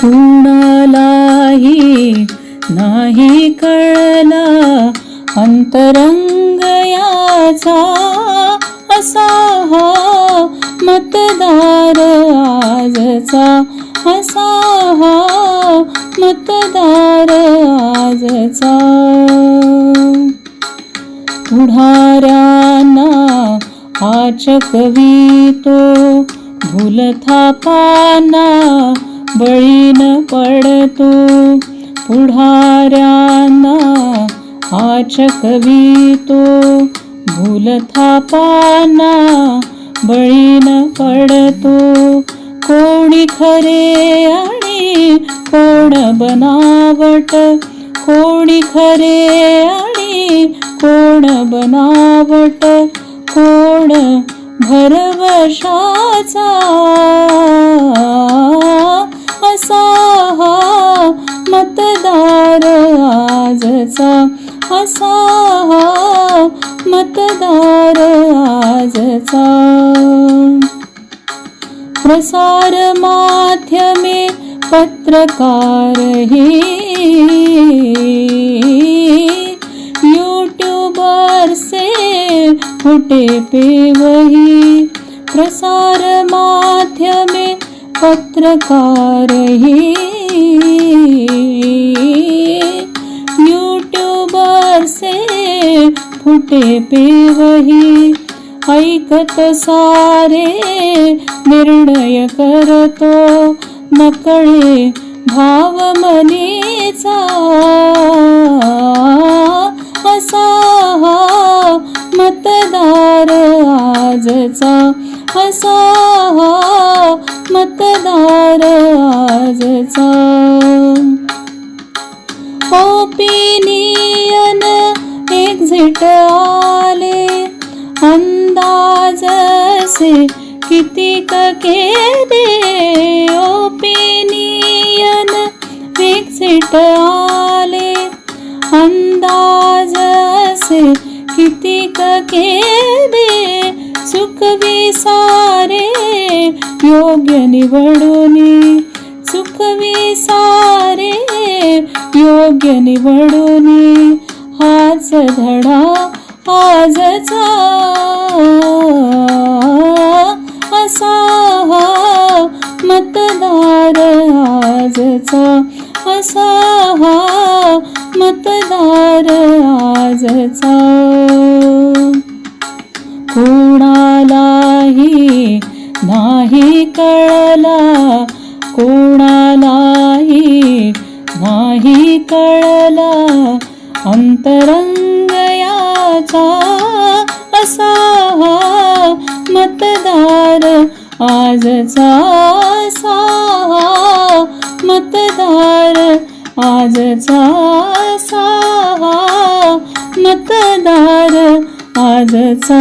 कुणालाही नाही कळला अंतरंग याचा असा हा मतदार आजचा असा हा मतदार आजचा. पुढाऱ्यांना आचकवितो भूलथापांना बळीन पडतो. पुढाऱ्यांना आचकवितो भूलथापांना बळीन पडतो. कोणी खरे आणि कोण बनावट. कोणी खरे आणि कोण बनावट. कोण भरवशाचा आजचा असा हा मतदार आजचा. प्रसार माध्यमे पत्रकार हे यूट्यूबर से फुटे पे वही प्रसार माध्यमे पत्रकार ही कुठे पेवही ऐकत सारे निर्णय करतो. नकळे भाव मनीचा असा हा मतदार आजचा. असा हा मतदार आजचा. ओपिनी अंदाज से कितीक केले ओपिनियन एक्झिट आले अंदाज से कितीक केले चुकवी सारे योग्य निवडूनी चुकवी सारे योग्य निवडूनी आजचा असा हा मतदार आजचा. कोणालाही नाही कळला कोणालाही नाही कळला अंतरंग याचा असा हा मतदार आजचा असा. आजचा असा मतदार आजचा.